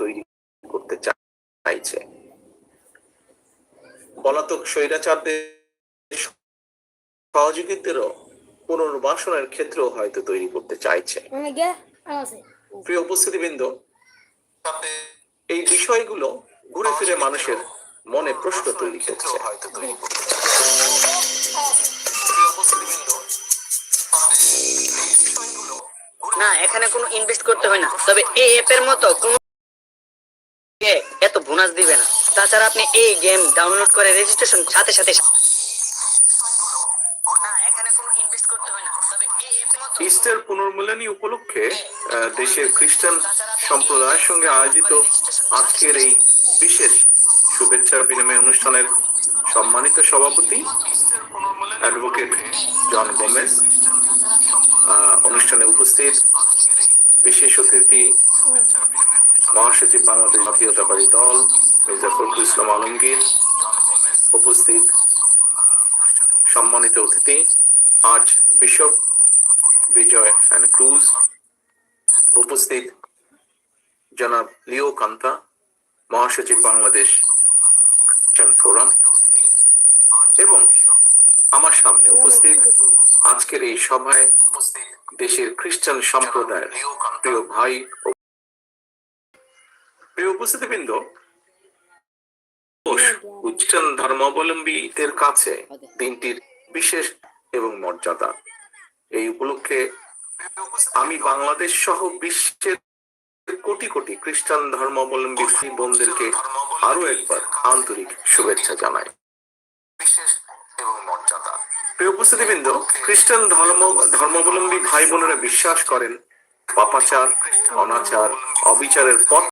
তৈরি করতে চাইছে। পলাতক স্বৈরাচারদের সহযোগীদেরও পুনর্বাসনের ক্ষেত্রেও হয়তো তৈরি করতে চাইছে। প্রিয় উপস্থিতিবৃন্দ এই বিষয়গুলো ঘুরে ফিরে মানুষের মনে প্রশ্ন তৈরি করছে না এখানে কোনো ইনভেস্ট করতে হয় না। তবে এই অ্যাপের মতো কোনো বোনাস দিবে না। তাছাড়া আপনি এই গেম ডাউনলোড করে রেজিস্ট্রেশন সাথে সাথে না এখানে কোনো ইনভেস্ট করতে হয় না। তবে এই অ্যাপের মতো ইস্টার পুনর্মূল্যানি উপলক্ষে দেশের খ্রিস্টান সম্প্রদায়ের সঙ্গে আয়োজিত আজকের এই বিশেষ শুভেচ্ছা বিনিময় অনুষ্ঠানের সম্মানিত সভাপতি অ্যাডভোকেট জন গোমেজ আহ, অনুষ্ঠানে উপস্থিত বিশেষ অতিথি, মহাসচিব বাংলাদেশ জাতীয়তাবাদী দল, মির্জা ফখরুল ইসলাম আলমগীর উপস্থিত। সম্মানিত অতিথি, আজ বিশপ বিজয় অ্যান্ড ক্রুজ উপস্থিত। জনাব লিও কান্তা, মহাসচিব বাংলাদেশ ফোরাম এবং আমার সামনে উপস্থিত আজকের এই সভায় দেশের খ্রিস্টান সম্প্রদায়ের প্রিয় ভাই প্রিয় উপস্থিতিবৃন্দ খ্রিস্টান ধর্মাবলম্বীদের কাছে দিনটির বিশেষ এবং মর্যাদা। এই উপলক্ষে আমি বাংলাদেশ সহ বিশ্বের কোটি কোটি খ্রিস্টান ধর্মাবলম্বী বোনদেরকে আরও একবার আন্তরিক শুভেচ্ছা জানাই। প্রিয় উপস্থিতিবৃন্দ খ্রিস্টান ধর্ম ধর্মাবলম্বী ভাই বোনেরা বিশ্বাস করেন পাপাচার অনাচার অবিচারের পথ